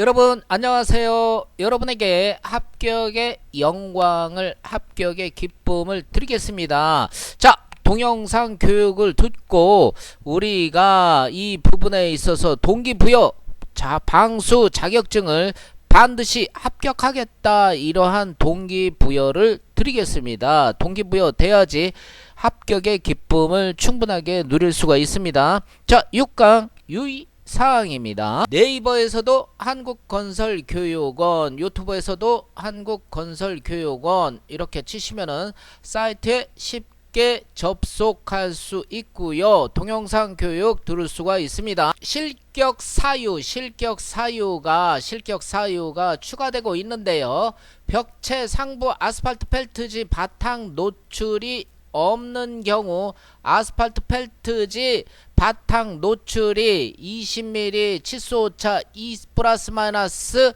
여러분 안녕하세요. 여러분에게 합격의 영광을 합격의 기쁨을 드리겠습니다. 자, 동영상 교육을 듣고 우리가 이 부분에 있어서 동기부여 자, 방수 자격증을 반드시 합격하겠다 이러한 동기부여를 드리겠습니다. 동기부여 돼야지 합격의 기쁨을 충분하게 누릴 수가 있습니다. 자, 6강 유의 사항입니다. 네이버에서도 한국건설교육원, 유튜브에서도 한국건설교육원 이렇게 치시면은 사이트에 쉽게 접속할 수 있고요. 동영상 교육 들을 수가 있습니다. 실격 사유, 실격 사유가 실격 사유가 추가되고 있는데요. 벽체 상부 아스팔트 펠트지 바탕 노출이 없는 경우 아스팔트 펠트지 바탕 노출이 20mm 치수 오차 2 플러스 마이너스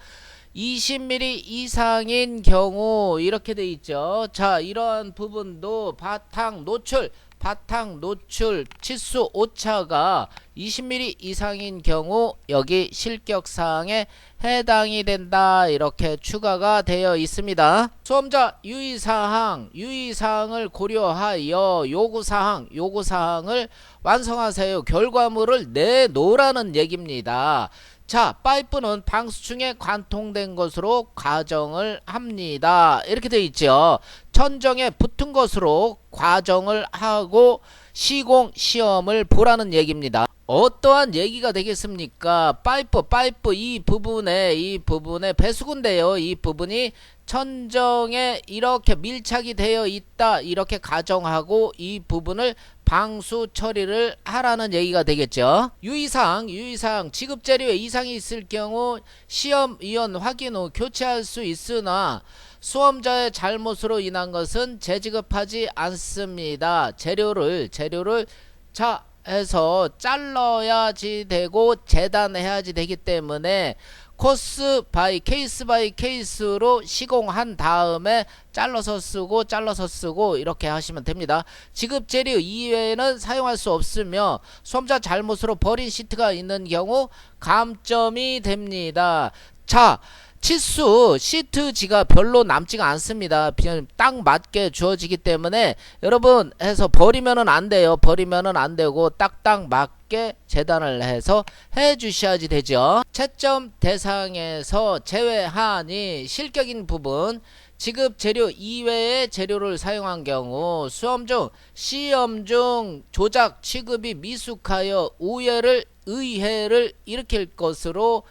20mm 이상인 경우 이렇게 돼 있죠. 자, 이러한 부분도 바탕 노출 바탕 노출 치수 오차가 20mm 이상인 경우 여기 실격 사항에 해당이 된다 이렇게 추가가 되어 있습니다. 수험자 유의 사항 유의 사항을 고려하여 요구 사항 요구 사항을 완성하세요. 결과물을 내놓으라는 얘기입니다. 자, 파이프는 방수층에 관통된 것으로 가정을 합니다. 이렇게 되어 있죠. 천정에 붙은 것으로 과정을 하고 시공 시험을 보라는 얘기입니다. 어떠한 얘기가 되겠습니까? 파이프, 파이프 이 부분에 이 부분에 배수구인데요. 이 부분이 천정에 이렇게 밀착이 되어 있다. 이렇게 가정하고 이 부분을 방수 처리를 하라는 얘기가 되겠죠. 유의사항, 유의사항, 지급재료에 이상이 있을 경우 시험위원 확인 후 교체할 수 있으나 수험자의 잘못으로 인한 것은 재지급하지 않습니다. 재료를 재료를 자 해서 잘라야지 되고 재단해야지 되기 때문에 코스 바이 케이스 바이 케이스로 시공한 다음에 잘라서 쓰고 잘라서 쓰고 이렇게 하시면 됩니다. 지급 재료 이외에는 사용할 수 없으며 수험자 잘못으로 버린 시트가 있는 경우 감점이 됩니다. 자, 치수 시트지가 별로 남지가 않습니다. 딱 맞게 주어지기 때문에 여러분 해서 버리면은 안 돼요. 버리면은 안 되고 딱딱 맞게 재단을 해서 해 주셔야지 되죠. 채점 대상에서 제외하니 실격인 부분 지급 재료 이외의 재료를 사용한 경우 수험 중 시험 중 조작 취급이 미숙하여 우회를 의해를 일으킬 것으로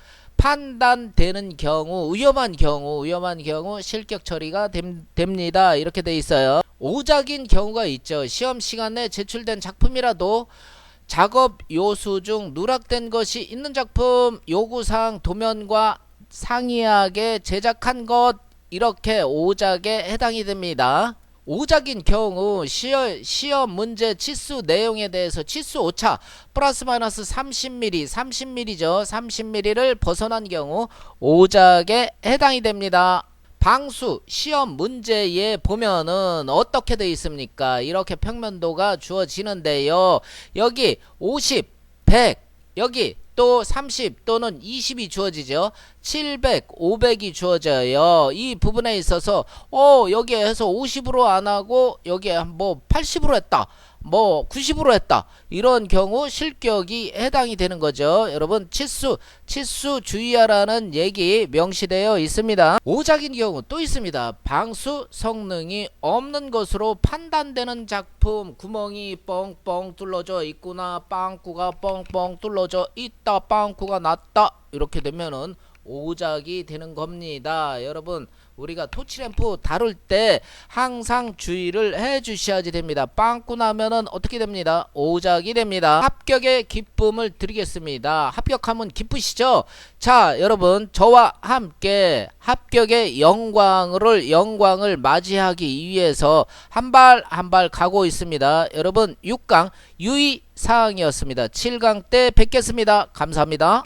판단되는 경우 위험한 경우 위험한 경우 실격 처리가 됨, 됩니다. 이렇게 돼 있어요. 오작인 경우가 있죠. 시험 시간에 제출된 작품이라도 작업 요수 중 누락된 것이 있는 작품 요구사항 도면과 상이하게 제작한 것 이렇게 오작에 해당이 됩니다 오작인 경우 시험, 시험 문제 치수 내용에 대해서 치수 오차 플러스 마이너스 30mm 30mm죠. 30mm를 벗어난 경우 오작에 해당이 됩니다. 방수 시험 문제에 보면은 어떻게 되어 있습니까? 이렇게 평면도가 주어지는데요. 여기 50 100 여기 또 30 또는 20이 주어지죠. 700, 500이 주어져요. 이 부분에 있어서 어 여기에 해서 50으로 안 하고 여기에 뭐 80으로 했다. 뭐 90으로 했다. 이런 경우 실격이 해당이 되는 거죠. 여러분 치수 치수 주의하라는 얘기 명시되어 있습니다. 오작인 경우 또 있습니다. 방수 성능이 없는 것으로 판단되는 작품 구멍이 뻥뻥 뚫어져 있구나 빵꾸가 뻥뻥 뚫어져 있다 빵꾸가 났다 이렇게 되면은 오작이 되는 겁니다. 여러분 우리가 토치램프 다룰 때 항상 주의를 해 주셔야지 됩니다. 빵꾸 나면은 어떻게 됩니다? 오작이 됩니다. 합격의 기쁨을 드리겠습니다. 합격하면 기쁘시죠? 자, 여러분 저와 함께 합격의 영광을 영광을 맞이하기 위해서 한 발 한 발 가고 있습니다. 여러분 6강 유의 사항이었습니다. 7강 때 뵙겠습니다. 감사합니다.